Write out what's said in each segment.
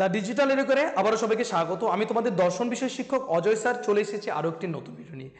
The digital এডুকেরে আবারও সবাইকে স্বাগত। আমি তোমাদের দর্শন বিষয় শিক্ষক অজয় স্যার, চলে এসেছি আরও একটি নতুন ভিডিও নিয়ে।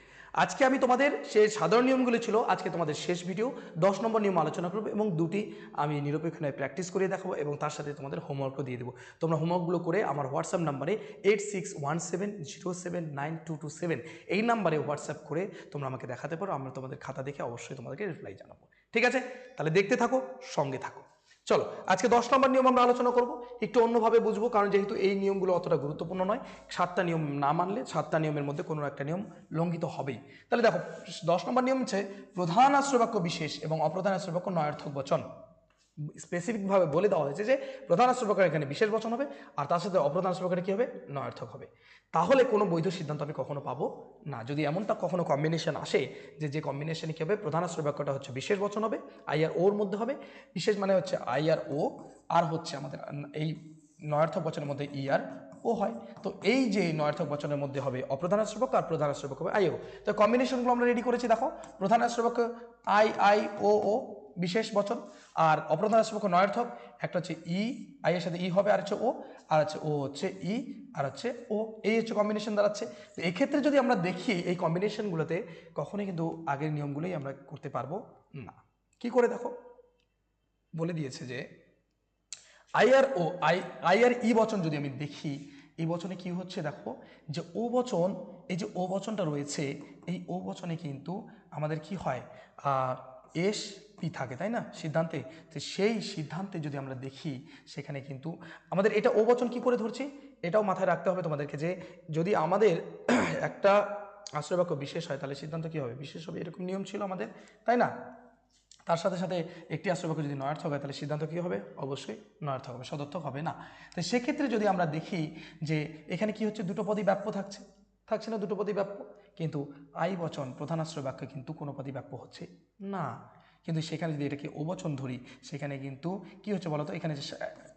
আজকে আমি তোমাদের সে সাধারণ নিয়মগুলি ছিল, আজকে তোমাদের শেষ ভিডিও দশ নম্বর নিয়ম আলোচনা করব এবং দুটি আমি নিরপেক্ষ নয় প্র্যাকটিস করে দেখাবো এবং তার সাথে তোমাদের হোমওয়ার্কও দিয়ে দেবো। তোমরা হোমওয়ার্কগুলো করে আমার হোয়াটসঅ্যাপ নাম্বারে eight six one seven zero seven nine two two seven এই নাম্বারে হোয়াটসঅ্যাপ করে তোমরা আমাকে দেখাতে পারো, আমরা তোমাদের খাতা দেখে অবশ্যই তোমাদেরকে রিপ্লাই জানাব। ঠিক আছে? তাহলে দেখতে থাকো, সঙ্গে থাকো। চলো, আজকে দশ নম্বর নিয়ম আমরা আলোচনা করব। একটু অন্যভাবে বুঝব, কারণ যেহেতু এই নিয়মগুলো অতটা গুরুত্বপূর্ণ নয়, সাতটা নিয়ম না মানলে সাতটা নিয়মের মধ্যে কোনো একটা নিয়ম লঙ্ঘিত হবেই। তাহলে দেখো, দশ নম্বর নিয়ম হচ্ছে প্রধান আশ্রবাক্য বিশেষ এবং অপ্রধান আশ্রবাক্য নয়ার্থক বচন। স্পেসিফিকভাবে বলে দেওয়া হয়েছে যে প্রধান আশ্রবাক্যের এখানে বিশেষ বচন হবে, আর তার সাথে অপ্রধান আশ্রবাক্যের কী হবে? নয়ার্থক হবে। তাহলে কোনো বৈধ সিদ্ধান্ত আমি কখনো পাবো না। যদি এমনটা কখনো কম্বিনেশন আসে যে যে কম্বিনেশনে কী হবে? প্রধান আশ্রবাক্যটা হচ্ছে বিশেষ বচন হবে, আই আর ওর মধ্যে হবে। বিশেষ মানে হচ্ছে আই আর ও, আর হচ্ছে আমাদের এই নয়ার্থক বচনের মধ্যে ই আর ও হয়। তো এই যে নয়ার্থক বচনের মধ্যে হবে অপ্রধান আশ্রবক আর প্রধান আশ্রবক হবে আই ও। তো কম্বিনেশনগুলো আমরা রেডি করেছি, দেখো। প্রধান আশ্রবক আই আই, ও ও বিশেষ বচন, আর অপ্রধান আশ্রবক নয়ার্থক, একটা হচ্ছে ই, আই এর সাথে ই হবে, আর হচ্ছে ও, আর হচ্ছে ও হচ্ছে ই, আর হচ্ছে ও, এই হচ্ছে কম্বিনেশন দাঁড়াচ্ছে। তো এক্ষেত্রে যদি আমরা দেখি এই কম্বিনেশনগুলোতে কখনোই কিন্তু আগের নিয়মগুলোই আমরা করতে পারব না। কি করে দেখো? বলে দিয়েছে যে, I R O, I I R E বচন যদি আমি দেখি, এই বচনে কি হচ্ছে দেখো? যে ও বচন, এই যে ও বচনটা রয়েছে, এই ও বচনে কিন্তু আমাদের কি হয়? এস থাকে, তাই না? সিদ্ধান্তে। সেই সিদ্ধান্তে যদি আমরা দেখি, সেখানে কিন্তু আমাদের এটা ও বচন কি করে ধরছি? এটাও মাথায় রাখতে হবে তোমাদেরকে যে, যদি আমাদের একটা আশ্রয়বাক্য বিশেষ হয়, তাহলে সিদ্ধান্ত কী হবে? বিশেষ হবে, এরকম নিয়ম ছিল আমাদের, তাই না? তার সাথে সাথে একটি আশ্রবাক্য যদি নয়ার্থক হয়, তাহলে সিদ্ধান্ত কী হবে? অবশ্যই নয়ার্থক হবে, সদর্থক হবে না। তো সেক্ষেত্রে যদি আমরা দেখি যে, এখানে কি হচ্ছে? দুটো পদই ব্যাপ্য থাকছে। থাকছে না দুটো পদই ব্যাপ্য? কিন্তু আই বচন প্রধান আশ্রয় বাক্য কিন্তু কোনো পদই ব্যাপ্য হচ্ছে না। কিন্তু সেখানে যদি এটাকে ওবচন ধরি, সেখানে কিন্তু কি হচ্ছে বলতো? এখানে যে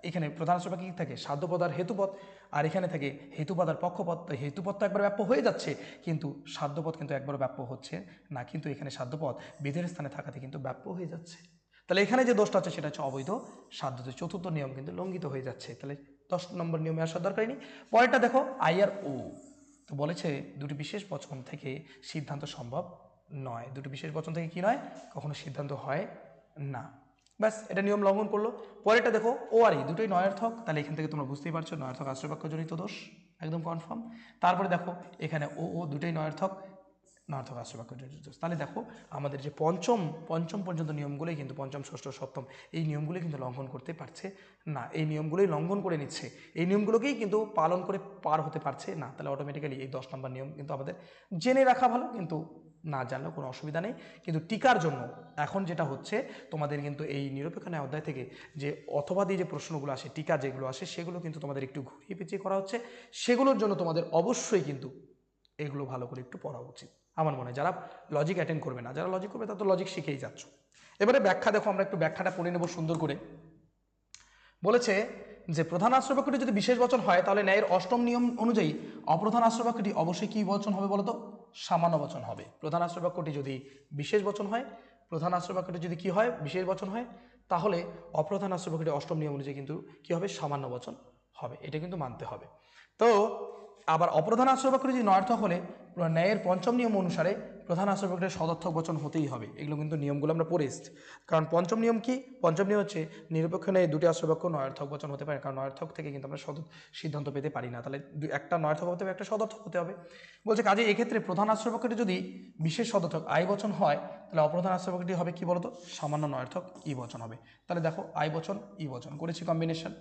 এখানে প্রধান আশ্রয় কী থাকে সাধ্যপদ আর হেতুপদ আর এখানে থাকে হেতুপদ আর পক্ষপদ তো হেতুপদ তো একবার ব্যাপ্য হয়ে যাচ্ছে, কিন্তু সাধ্যপথ কিন্তু একবার ব্যাপ্য হচ্ছে না, কিন্তু এখানে সাধ্যপথ বিধের স্থানে থাকাতে কিন্তু ব্যাপ্য হয়ে যাচ্ছে। তাহলে এখানে যে দোষটা আছে, সেটা হচ্ছে অবৈধ, সাধ্য চতুর্থ নিয়ম কিন্তু লঙ্ঘিত হয়ে যাচ্ছে। তাহলে দশ নম্বর নিয়মে আসার দরকারই নেই। পরেরটা দেখো, আই আর ও। তো বলেছে, দুটি বিশেষ বচন থেকে সিদ্ধান্ত সম্ভব। নয়। দুটো বিশেষ বচন থেকে কি নয়? কখনো সিদ্ধান্ত হয় না। ব্যাস, এটা নিয়ম লঙ্ঘন করল। পরেরটা দেখো ও আর ই দুটোই নয়ার্থক। তাহলে এখান থেকে তোমরা বুঝতেই পারছ, নয়ার্থক আশ্রয়বাক্যজনিত দোষ। একদম কনফার্ম তারপরে দেখো, এখানে ও ও, দুটোই নয়ার্থক নয়ার্থক আশ্রয়বাক্যজনিত দোষ। তাহলে দেখো, আমাদের যে পঞ্চম পঞ্চম পর্যন্ত নিয়মগুলোই কিন্তু পঞ্চম, ষষ্ঠ, সপ্তম, এই নিয়মগুলোই কিন্তু লঙ্ঘন করতে পারছে না। এই নিয়মগুলোই লঙ্ঘন করে নিচ্ছে। এই নিয়মগুলোকেই কিন্তু পালন করে পার হতে পারছে না। তাহলে অটোমেটিক্যালি এই দশ নম্বর নিয়ম কিন্তু আমাদের জেনে রাখা ভালো, কিন্তু না জানলেও কোনো অসুবিধা নেই। কিন্তু টিকার জন্য এখন যেটা হচ্ছে, তোমাদের কিন্তু এই নিরপেক্ষ ন্যায় অধ্যায় থেকে যে অথবা দিয়ে যে প্রশ্নগুলো আসে, টিকা যেগুলো আসে, সেগুলো কিন্তু তোমাদের একটু ঘুরিয়ে পেঁচিয়ে করা হচ্ছে। সেগুলোর জন্য তোমাদের অবশ্যই কিন্তু এগুলো ভালো করে একটু পড়া উচিত। আমার মনে হয় যারা লজিক অ্যাটেন্ড করবে না, যারা লজিক করবে তারা তো লজিক শিখেই যাচ্ছ। এবারে ব্যাখ্যা দেখো, আমরা একটু ব্যাখ্যাটা পড়ে নেব সুন্দর করে। বলেছে যে, প্রধান আশ্রবাক্যটি যদি বিশেষ বচন হয়, তাহলে ন্যায়ের অষ্টম নিয়ম অনুযায়ী অপ্রধান আশ্রবাক্যটি অবশ্যই কী বচন হবে বলতো? সামান্য বচন হবে। প্রধান আশ্রয় বাক্যটি যদি বিশেষ বচন হয়, প্রধান আশ্রয় বাক্যটি যদি কি হয়, বিশেষ বচন হয়, তাহলে অপ্রধান আশ্রয় বাক্যটি অষ্টম নিয়ম অনুযায়ী কিন্তু কি হবে? সামান্য বচন হবে। এটা কিন্তু মানতে হবে। তো, আবার অপ্রধান আশ্রয় বাক্য যদি নয়ার্থক হলে ন্যায়ের পঞ্চম নিয়ম অনুসারে প্রধান আশ্রবাক্যের সদর্থক বচন হতেই হবে। এগুলো কিন্তু নিয়মগুলো আমরা পড়ে এসেছি। কারণ পঞ্চম নিয়ম কি? পঞ্চম নিয়ম হচ্ছে নিরপেক্ষ ন্যায় দুটি আশ্রবাক্য নয়ার্থক বচন হতে পারে। কারণ নয়ার্থক থেকে কিন্তু আমরা সদ সিদ্ধান্ত পেতে পারি না। তাহলে একটা নয়ার্থক হতে হবে, একটা সদর্থক হতে হবে। বলছে কাজে এক্ষেত্রে প্রধান আশ্রবাক্যটি যদি বিশেষ সদর্থক আয় বচন হয়, তাহলে অপ্রধান আশ্রবাক্যটি হবে কি বলতো? সামান্য নয়ার্থক, ই বচন হবে। তাহলে দেখো আয় বচন, ই বচন, করেছি কম্বিনেশন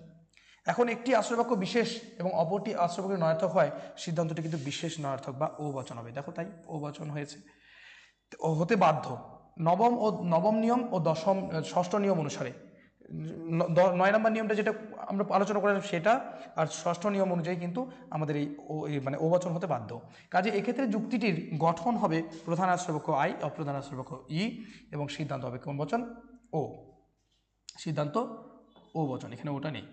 এখন একটি আশ্রয়বাক্য বিশেষ এবং অপরটি আশ্রয়বাক্য নয়ার্থক হয়, সিদ্ধান্তটি কিন্তু বিশেষ নয়ার্থক বা ও বচন হবে। দেখো তাই, ও বচন হয়েছে। হতে বাধ্য। নবম ও নবম নিয়ম ও দশম, ষষ্ঠ নিয়ম অনুসারে। নয় নম্বর নিয়মটা যেটা আমরা আলোচনা করলাম সেটা, আর ষষ্ঠ নিয়ম অনুযায়ী কিন্তু আমাদের এই মানে ওবচন হতে বাধ্য। কাজে এক্ষেত্রে যুক্তিটির গঠন হবে প্রধান আশ্রয়বাক্য আই, অপ্রধান আশ্রয়বাক্য ই এবং সিদ্ধান্ত হবে কোন বচন? ও। সিদ্ধান্ত ও বচন, এখানে ওটা নেই।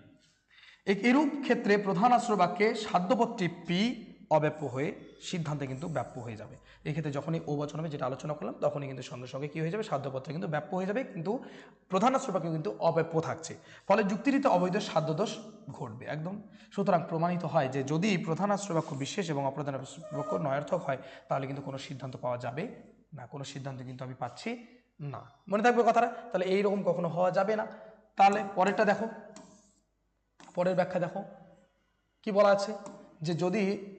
এরূপ ক্ষেত্রে প্রধান আশ্রয় বাক্যে সাধ্যপত্রী পি অব্যাপ্য হয়ে সিদ্ধান্তে কিন্তু ব্যাপ্য হয়ে যাবে। এক্ষেত্রে যখনই ও বচন হবে, যেটা আলোচনা করলাম, তখনই কিন্তু সঙ্গে সঙ্গে কী হয়ে যাবে? সাধ্যপত্র কিন্তু ব্যাপ্য হয়ে যাবে, কিন্তু প্রধান আশ্রবাক্য কিন্তু অব্যাপ্য থাকছে। ফলে যুক্তিরিত অবৈধ সাধ্যদোষ ঘটবে, একদম। সুতরাং প্রমাণিত হয় যে যদি প্রধান আশ্রবাক্য বিশেষ এবং অপ্রধান আশ্রবাক্য নয়ার্থক হয়, তাহলে কিন্তু কোনো সিদ্ধান্ত পাওয়া যাবে না। কোনো সিদ্ধান্ত কিন্তু আমি পাচ্ছি না। মনে থাকবে কথাটা? তাহলে এইরকম কখনো হওয়া যাবে না। তাহলে পরেরটা দেখো। পরের ব্যাখ্যা দেখো। কি বলা আছে? যে যদি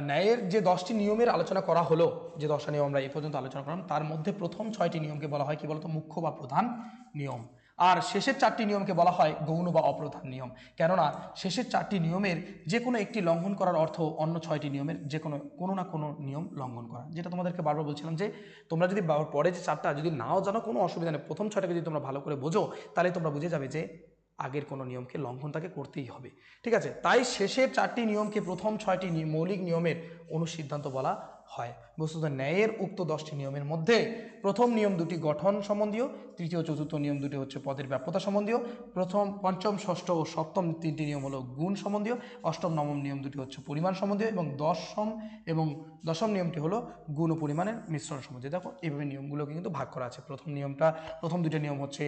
ন্যায়ের যে দশটি নিয়মের আলোচনা করা হলো, যে দশটা নিয়ম আমরা এই পর্যন্ত আলোচনা করলাম, তার মধ্যে প্রথম ছয়টি নিয়মকে বলা হয় কি বলতো? মুখ্য বা প্রধান নিয়ম। আর শেষের চারটি নিয়মকে বলা হয় গৌণ বা অপ্রধান নিয়ম। কেননা, শেষের চারটি নিয়মের যে কোনো একটি লঙ্ঘন করার অর্থ অন্য ছয়টি নিয়মের যে কোনো কোনো না কোনো নিয়ম লঙ্ঘন করা। যেটা তোমাদেরকে বারবার বলছিলাম যে, তোমরা যদি পরে যে চারটা যদি নাও জানো, কোনো অসুবিধা নেই। প্রথম ছয়টাকে যদি তোমরা ভালো করে বোঝো, তাহলে তোমরা বুঝে যাবে যে আগের কোনো নিয়মকে লঙ্ঘন তাকে করতেই হবে। ঠিক আছে? তাই শেষের চারটি নিয়মকে প্রথম ছয়টি মৌলিক নিয়মের অনুসিদ্ধান্ত বলা হয়। বস্তুত ন্যায়ের উক্ত দশটি নিয়মের মধ্যে প্রথম নিয়ম দুটি গঠন সম্বন্ধীয়, তৃতীয় চতুর্থ নিয়ম দুটি হচ্ছে পদের ব্যাপ্যতা সম্বন্ধীয়। প্রথম, পঞ্চম, ষষ্ঠ ও সপ্তম তিনটি নিয়ম হলো গুণ সম্বন্ধীয়। অষ্টম, নবম নিয়ম দুটি হচ্ছে পরিমাণ সম্বন্ধীয় এবং দশম এবং দশম নিয়মটি হলো গুণ ও পরিমাণের মিশ্রণ সম্বন্ধীয়। দেখো, এইভাবে নিয়মগুলোকে কিন্তু ভাগ করা আছে। প্রথম নিয়মটা, প্রথম দুটি নিয়ম হচ্ছে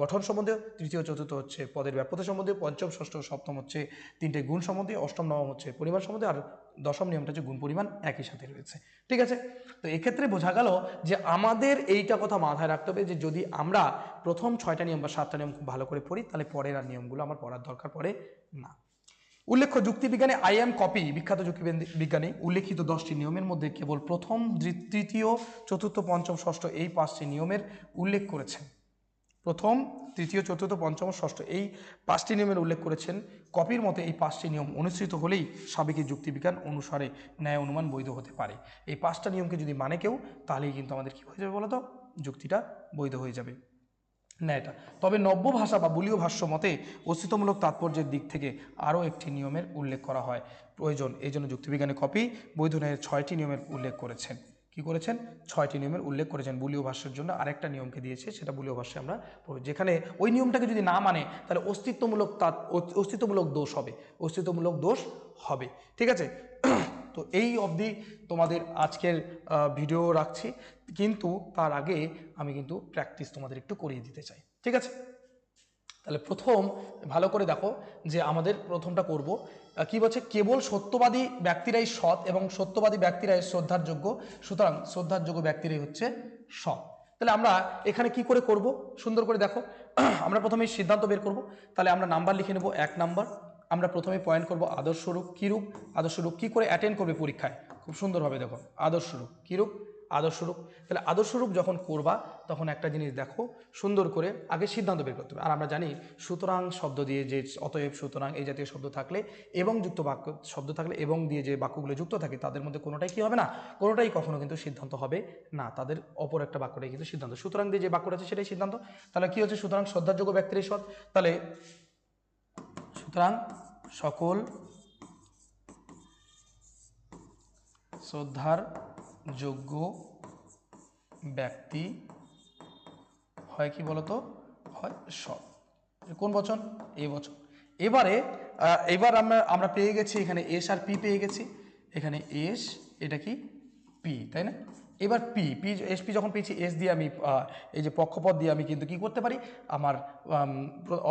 গঠন সম্বন্ধীয়, তৃতীয় চতুর্থ হচ্ছে পদের ব্যাপ্যতা সম্বন্ধীয়, পঞ্চম, ষষ্ঠ ও সপ্তম হচ্ছে তিনটে গুণ সম্বন্ধীয়, অষ্টম, নবম হচ্ছে পরিমাণ সম্বন্ধীয় আর দশম নিয়মটা হচ্ছে গুণ পরিমাণ একই সাথে রয়েছে। ঠিক আছে? তো এক্ষেত্রে বোঝা গেল যে আমাদের এইটা কথা মাথায় রাখতে হবে যে যদি আমরা প্রথম ছয়টা নিয়ম বা সাতটা নিয়ম খুব ভালো করে পড়ি, তাহলে পরের আর নিয়মগুলো আমার পড়ার দরকার পড়ে না। উল্লেখ্য, যুক্তিবিজ্ঞানে আই এম কপি বিখ্যাত যুক্তিবিজ্ঞানী উল্লেখিত দশটি নিয়মের মধ্যে কেবল প্রথম তৃতীয়, চতুর্থ, পঞ্চম, ষষ্ঠ এই পাঁচটি নিয়মের উল্লেখ করেছেন। প্রথম তৃতীয়, চতুর্থ, পঞ্চম, ষষ্ঠ এই পাঁচটি নিয়মের উল্লেখ করেছেন। কপির মতে এই পাঁচটি নিয়ম অনুসৃত হলেই সাবেকি যুক্তিবিজ্ঞান অনুসারে ন্যায় অনুমান বৈধ হতে পারে। এই পাঁচটা নিয়মকে যদি মানে কেউ, তাহলেই কিন্তু আমাদের কী হয়ে যাবে বলো তো যুক্তিটা বৈধ হয়ে যাবে। ন্যায়টা। তবে নব্য ভাষা বা বলীয় ভাষ্য মতে অস্তিত্বমূলক তাৎপর্যের দিক থেকে আরও একটি নিয়মের উল্লেখ করা হয়। প্রয়োজন। এই জন্য যুক্তিবিজ্ঞানে কপি, বৈধ ন্যায়ের ছয়টি নিয়মের উল্লেখ করেছেন। কি করেছেন? ছয়টি নিয়মের উল্লেখ করেছেন। বুলীয় ভাষ্যের জন্য আরেকটা নিয়মকে দিয়েছে, সেটা বুলীয় ভাষ্যে আমরা। যেখানে ওই নিয়মটাকে যদি না মানে তাহলে অস্তিত্বমূলক তাৎ, অস্তিত্বমূলক দোষ হবে। অস্তিত্বমূলক দোষ হবে। ঠিক আছে? তো এই অবধি তোমাদের আজকের ভিডিও রাখছি। কিন্তু তার আগে আমি কিন্তু প্র্যাকটিস তোমাদের একটু করিয়ে দিতে চাই। ঠিক আছে? তাহলে প্রথম ভালো করে দেখো যে আমাদের প্রথমটা করব। কি বলছে? কেবল সত্যবাদী ব্যক্তিরাই সৎ এবং সত্যবাদী ব্যক্তিরাই শ্রদ্ধার যোগ্য সুতরাং শ্রদ্ধার যোগ্য ব্যক্তিরাই হচ্ছে সৎ। তাহলে আমরা এখানে কি করে করব? সুন্দর করে দেখো। আমরা প্রথমে সিদ্ধান্ত বের করব। তাহলে আমরা নাম্বার লিখে নেব এক নাম্বার। আমরা প্রথমে পয়েন্ট করব আদর্শরূপ, কীরূপ? আদর্শরূপ কী করে অ্যাটেন্ড করবে পরীক্ষায়? খুব সুন্দরভাবে দেখো। আদর্শরূপ, কীরূপ? আদর্শরূপ। তাহলে আদর্শরূপ যখন করবা, তখন একটা জিনিস দেখো, সুন্দর করে আগে সিদ্ধান্ত বের করতে হবে। আর আমরা জানি, সুতরাং শব্দ দিয়ে যে, অতএব সুতরাং এই জাতীয় শব্দ থাকলে এবং যুক্ত বাক্য, শব্দ থাকলে এবং দিয়ে যে বাক্যগুলো যুক্ত থাকে, তাদের মধ্যে কোনোটাই কি হবে না? কোনোটাই কখনো কিন্তু সিদ্ধান্ত হবে না। তাদের অপর একটা বাক্যটাই কিন্তু সিদ্ধান্ত। সুতরাং দিয়ে যে বাক্যটা আছে সেটাই সিদ্ধান্ত। তাহলে কি হচ্ছে? সুতরাং শ্রদ্ধাযোগ্য ব্যক্তির সৎ। তাহলে সুতরাং সকল শ্রদ্ধার যোগ্য ব্যক্তি হয় কি বলতো? হয় সৎ। কোন বচন? এই বচন। এবারে এবার আমরা আমরা পেয়ে গেছি এখানে এস আর পি পেয়ে গেছি। এখানে এস, এটা কি? পি তাই না? এবার পি পি এস পি যখন পেয়েছি এস দিয়ে আমি এই যে পক্ষপদ দিয়ে আমি কিন্তু কি করতে পারি? আমার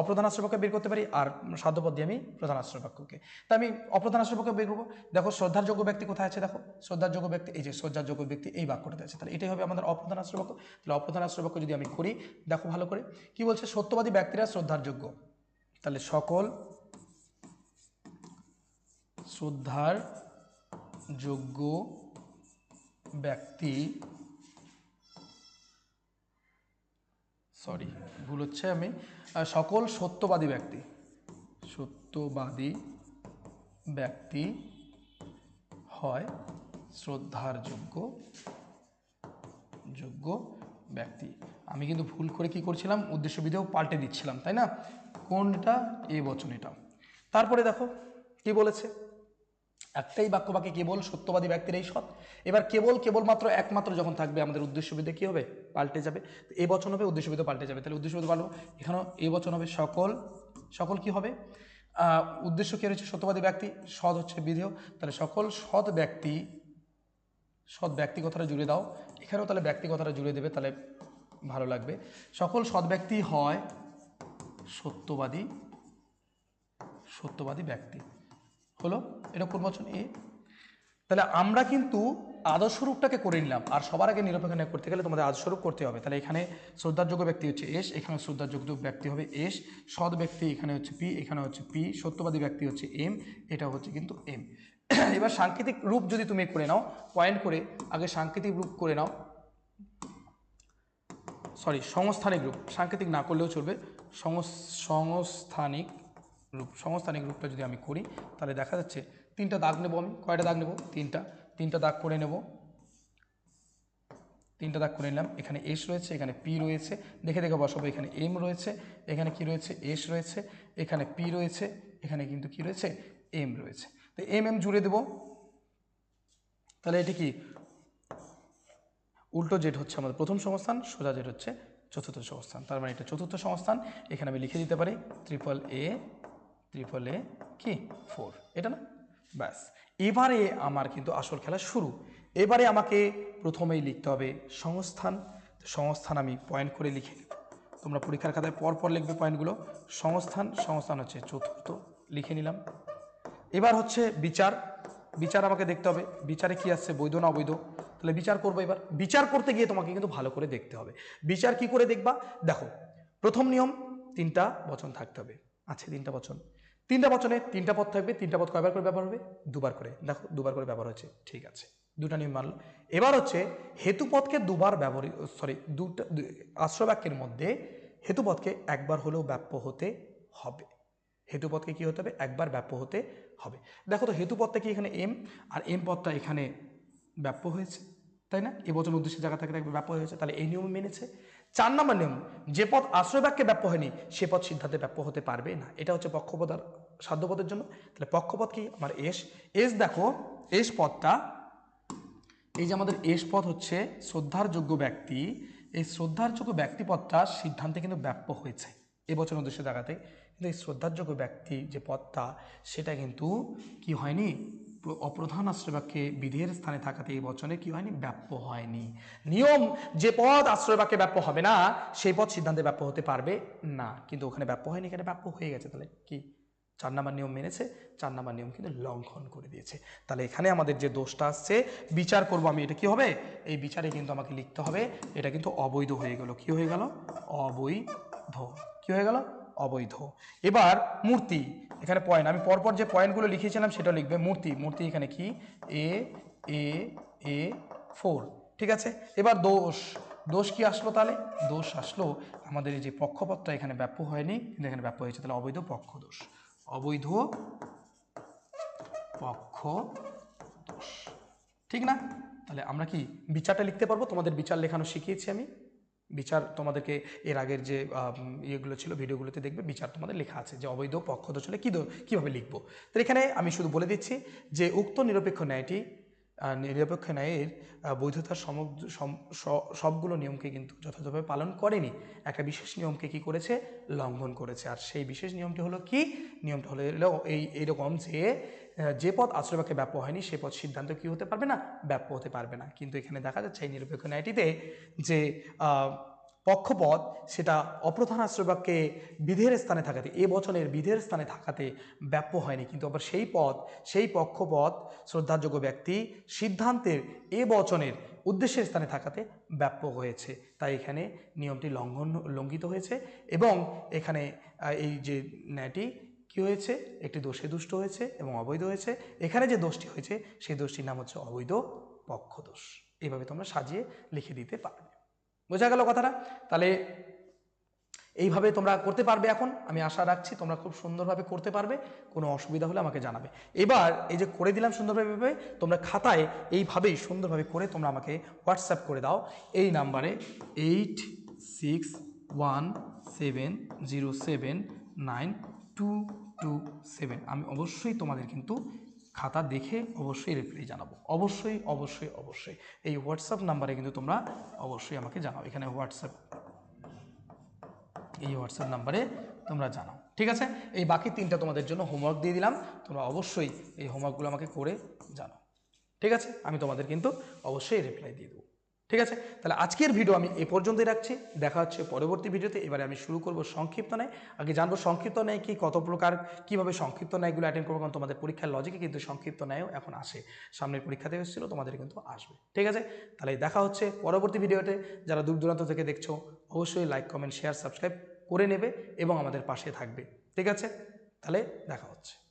অপ্রধান আশ্রপক্ষ বের করতে পারি আর সাধ্যপদ দিয়ে আমি প্রধান আশ্রপক্ষকে তা আমি অপ্রধান আশ্রপক্ষ বের করব? দেখো শ্রদ্ধার যোগ্য ব্যক্তি কোথায় আছে? দেখো শ্রদ্ধার যোগ্য ব্যক্তি, এই যে শ্রদ্ধার যোগ্য ব্যক্তি এই বাক্যটাতে আছে। তাহলে এটাই হবে আমাদের অপ্রধান আশ্রপক্ষ তাহলে অপ্রধান আশ্রপক্ষ যদি আমি করি, দেখো ভালো করে, কি বলছে? সত্যবাদী ব্যক্তিরা শ্রদ্ধার যোগ্য তাহলে সকল শ্রদ্ধার যোগ্য ব্যক্তি সরি ভুল হচ্ছে আমি সকল সত্যবাদী ব্যক্তি সত্যবাদী ব্যক্তি হয় শ্রদ্ধার যোগ্য যোগ্য ব্যক্তি। আমি কিন্তু ভুল করে কি করছিলাম? উদ্দেশ্য বিধেও পাল্টে দিচ্ছিলাম, তাই না? কোনটা? এ বচন এটা তারপরে দেখো, কি বলেছে? একটাই বাক্য বাকি কেবল সত্যবাদী ব্যক্তিরাই সৎ। এবার কেবল, কেবলমাত্র একমাত্র যখন থাকবে আমাদের উদ্দেশ্যবিদে কী হবে? পাল্টে যাবে। তো এ বচন হবে উদ্দেশ্যবিদ পাল্টে যাবে। তাহলে উদ্দেশ্যবিদ পাল্টবো এখানেও এ বচন হবে সকল। সকল কি হবে? উদ্দেশ্য কী রয়েছে? সত্যবাদী ব্যক্তি, সৎ হচ্ছে বিধেয়। তাহলে সকল সৎ ব্যক্তি সৎ ব্যক্তি কথাটা জুড়ে দাও। এখানেও তাহলে ব্যক্তি কথাটা জুড়ে দেবে, তাহলে ভালো লাগবে। সকল সৎ ব্যক্তি হয় সত্যবাদী সত্যবাদী ব্যক্তি। হলো এটা কোন বচন এ? তাহলে আমরা কিন্তু আদর্শ রূপটাকে করে নিলাম। আর সবার আগে নিরপেক্ষ ন্যায় করতে গেলে তোমাদের আদর্শ রূপ করতে হবে। তাহলে এখানে শ্রদ্ধাযোগ্য ব্যক্তি হচ্ছে এস, এখানে শ্রদ্ধাযোগ্য ব্যক্তি হবে এস, সৎ ব্যক্তি এখানে হচ্ছে পি, এখানে হচ্ছে পি, সত্যবাদী ব্যক্তি হচ্ছে এম, এটা হচ্ছে কিন্তু এম। এবার সাংকেতিক রূপ যদি তুমি করে নাও পয়েন্ট করে, আগে সাংকেতিক রূপ করে নাও। সরি সংস্থানিক রূপ। সাংকেতিক না করলেও চলবে। সংস- সংস্থানিক রূপ সংস্থানিক রূপটা যদি আমি করি, তাহলে দেখা যাচ্ছে তিনটা দাগ নেব আমি। কয়টা দাগ নেব? তিনটা। তিনটা দাগ করে নেব। তিনটা দাগ করে নিলাম। এখানে এস রয়েছে, এখানে পি রয়েছে। দেখে দেখে বসাবো, এখানে এম রয়েছে, এখানে কি রয়েছে? এস রয়েছে, এখানে পি রয়েছে, এখানে কিন্তু কি রয়েছে? এম রয়েছে। তো এম এম জুড়ে দেব। তাহলে এটি কি? উল্টো জেড হচ্ছে আমাদের প্রথম সংস্থান সোজা জেড হচ্ছে চতুর্থ সংস্থান তার মানে এটা চতুর্থ সংস্থান এখানে আমি লিখে দিতে পারি ট্রিপল এ ট্রিপল এ কি? ফোর এটা না? ব্যাস। এবারে আমার কিন্তু আসল খেলা শুরু। এবারে আমাকে প্রথমেই লিখতে হবে সংস্থান। সংস্থান আমি পয়েন্ট করে লিখে তোমরা পরীক্ষার খাতায় পর পর লিখবে পয়েন্টগুলো সংস্থান সংস্থান হচ্ছে চতুর্থ। লিখে নিলাম। এবার হচ্ছে বিচার। বিচার আমাকে দেখতে হবে। বিচারে কি আসছে? বৈধ না অবৈধ? তাহলে বিচার করব এবার। বিচার করতে গিয়ে তোমাকে কিন্তু ভালো করে দেখতে হবে। বিচার কি করে দেখবা? দেখো, প্রথম নিয়ম তিনটা বচন থাকতে হবে। আছে তিনটা বচন। তিনটা বচনে তিনটা পদ থাকবে, তিনটা পদ কয়বার করে ব্যবহার হবে? দুবার করে। দেখো, দুবার করে ব্যবহার হচ্ছে ঠিক আছে। দুটা নিয়ম মানলো এবার হচ্ছে হেতুপদকে দুবার ব্যবহার সরি দুটা আশ্রবাক্যের মধ্যে হেতুপদকে একবার হলেও ব্যাপ্য হতে হবে। হেতুপদকে কি হতে হবে? একবার ব্যাপ্য হতে হবে। দেখো তো হেতুপদটা কি এখানে এম? আর এম পদটা এখানে ব্যাপ্য হয়েছে, তাই না? এ বচন উদ্দেশ্যের জায়গা থেকে ব্যাপ্য হয়েছে তাহলে এই নিয়ম মেনেছে। চার নম্বর নিয়ম, যে পথ আশ্রয় বাক্যে ব্যাপ্য হয়নি, সে পথ সিদ্ধান্তে ব্যাপ্য হতে পারবে না। এটা হচ্ছে পক্ষপদ আর সাধ্যপদের জন্য। তাহলে পক্ষপথ কি? আমার এস। এস দেখো, এস পদটা এই যে আমাদের এস পথ হচ্ছে শ্রদ্ধার যোগ্য ব্যক্তি। এই শ্রদ্ধার যোগ্য ব্যক্তি পদটা সিদ্ধান্তে কিন্তু ব্যাপ্য হয়েছে এ বছর উদ্দেশ্যে জায়গাতে কিন্তু এই শ্রদ্ধার যোগ্য ব্যক্তি যে পথটা, সেটা কিন্তু কি হয়নি? অপ্রধান আশ্রয়বাক্যে বিধের স্থানে থাকাতে এই বচনে কি হয়নি? ব্যাপ্য হয়নি। নিয়ম যে পদ আশ্রয়বাক্যে ব্যাপ্য হবে না, সেই পদ সিদ্ধান্তে ব্যাপ্য হতে পারবে না। কিন্তু ওখানে ব্যাপ্য হয়নি এখানে ব্যাপ্য হয়ে গেছে। তাহলে কি? চার নাম্বার নিয়ম মেনেছে, চার নাম্বার নিয়ম কিন্তু লঙ্ঘন করে দিয়েছে। তাহলে এখানে আমাদের যে দোষটা আসছে, বিচার করব আমি, এটা কি হবে? এই বিচারে কিন্তু আমাকে লিখতে হবে, এটা কিন্তু অবৈধ হয়ে গেল। কি হয়ে গেল? অবৈধ। কি হয়ে গেল? অবৈধ। এবার মূর্তি, এখানে পয়েন্ট আমি পরপর যে পয়েন্টগুলো লিখেছিলাম সেটা লিখবে মূর্তি। মূর্তি এখানে কি? এ এ এ ফোর ঠিক আছে? এবার দোষ। দোষ কি আসলো তাহলে? দোষ আসলো আমাদের এই যে পক্ষপত্রটা এখানে ব্যাপ্য হয়নি, কিন্তু এখানে ব্যাপ্য হয়েছে। তাহলে অবৈধ পক্ষ দোষ। অবৈধ পক্ষ দোষ। ঠিক না? তাহলে আমরা কি বিচারটা লিখতে পারব? তোমাদের বিচার লেখানো শিখিয়েছি আমি। বিচার তোমাদেরকে এর আগের যে ইয়েগুলো ছিল, ভিডিওগুলোতে দেখবে, বিচার তোমাদের লেখা আছে যে অবৈধ, পক্ষ দোষ হলে কী কীভাবে লিখব। তো এখানে আমি শুধু বলে দিচ্ছি যে উক্ত নিরপেক্ষ ন্যায়টি নিরপেক্ষ ন্যায়ের বৈধতার সম- সবগুলো নিয়মকে কিন্তু যথাযথভাবে পালন করেনি। একটা বিশেষ নিয়মকে কি করেছে? লঙ্ঘন করেছে। আর সেই বিশেষ নিয়মটি হলো কি? নিয়মটা হলো এই, এইরকম যে যে পদ আশ্রয়বাক্যে ব্যাপ্য হয়নি, সে পথ সিদ্ধান্ত কি হতে পারবে না? ব্যাপ্য হতে পারবে না। কিন্তু এখানে দেখা যাচ্ছে এই নিরপেক্ষ ন্যায়টিতে যে পক্ষপথ সেটা অপ্রধান আশ্রয়বাক্যে বিধের স্থানে থাকাতে, এ বচনের বিধের স্থানে থাকাতে ব্যাপ্য হয়নি। কিন্তু আবার সেই পথ সেই পক্ষপথ শ্রদ্ধাযোগ্য ব্যক্তি সিদ্ধান্তের এ বচনের উদ্দেশ্যের স্থানে থাকাতে ব্যাপ্য হয়েছে। তাই এখানে নিয়মটি লঙ্ঘন, লঙ্ঘিত হয়েছে এবং এখানে এই যে ন্যায়টি কি হয়েছে? একটি দোষে দুষ্ট হয়েছে এবং অবৈধ হয়েছে। এখানে যে দোষটি হয়েছে, সেই দোষটির নাম হচ্ছে অবৈধ পক্ষ দোষ। এইভাবে তোমরা সাজিয়ে লিখে দিতে পারবে। বোঝা গেল কথাটা? তাহলে এইভাবে তোমরা করতে পারবে এখন। আমি আশা রাখছি তোমরা খুব সুন্দরভাবে করতে পারবে। কোনো অসুবিধা হলে আমাকে জানাবে। এবার এই যে করে দিলাম সুন্দরভাবে, তোমরা খাতায় এইভাবেই সুন্দরভাবে করে তোমরা আমাকে হোয়াটসঅ্যাপ করে দাও। এই নাম্বারে eight six one seven zero seven nine two two seven. আমি অবশ্যই তোমাদের কিন্তু খাতা দেখে অবশ্যই রিপ্লাই জানাব। অবশ্যই অবশ্যই অবশ্যই। এই হোয়াটসঅ্যাপ নাম্বারে কিন্তু তোমরা অবশ্যই আমাকে জানাও। এখানে হোয়াটসঅ্যাপ এই হোয়াটসঅ্যাপ নাম্বারে তোমরা জানাও। ঠিক আছে? এই বাকি তিনটা তোমাদের জন্য হোমওয়ার্ক দিয়ে দিলাম। তোমরা অবশ্যই এই হোমওয়ার্কগুলো আমাকে করে জানো ঠিক আছে? আমি তোমাদের কিন্তু অবশ্যই রিপ্লাই দিয়ে দেবো। ঠিক আছে? তাহলে আজকের ভিডিও আমি এ পর্যন্তই রাখছি। দেখা হচ্ছে পরবর্তী ভিডিওতে এবারে আমি শুরু করব সংক্ষিপ্ত ন্যায়। আগে জানব সংক্ষিপ্ত ন্যায় কি, কত প্রকার, কীভাবে সংক্ষিপ্ত ন্যায়গুলো অ্যাটেন্ড করব? কারণ তোমাদের পরীক্ষার লজিকে কিন্তু সংক্ষিপ্ত ন্যায়ও এখন আসে। সামনের পরীক্ষাতে এসেছিল, তোমাদের কিন্তু আসবে। ঠিক আছে? তাহলে দেখা হচ্ছে পরবর্তী ভিডিওতে যারা দূর দূরান্ত থেকে দেখছ, অবশ্যই লাইক কমেন্ট শেয়ার সাবস্ক্রাইব করে নেবে এবং আমাদের পাশে থাকবে। ঠিক আছে? তাহলে দেখা হচ্ছে।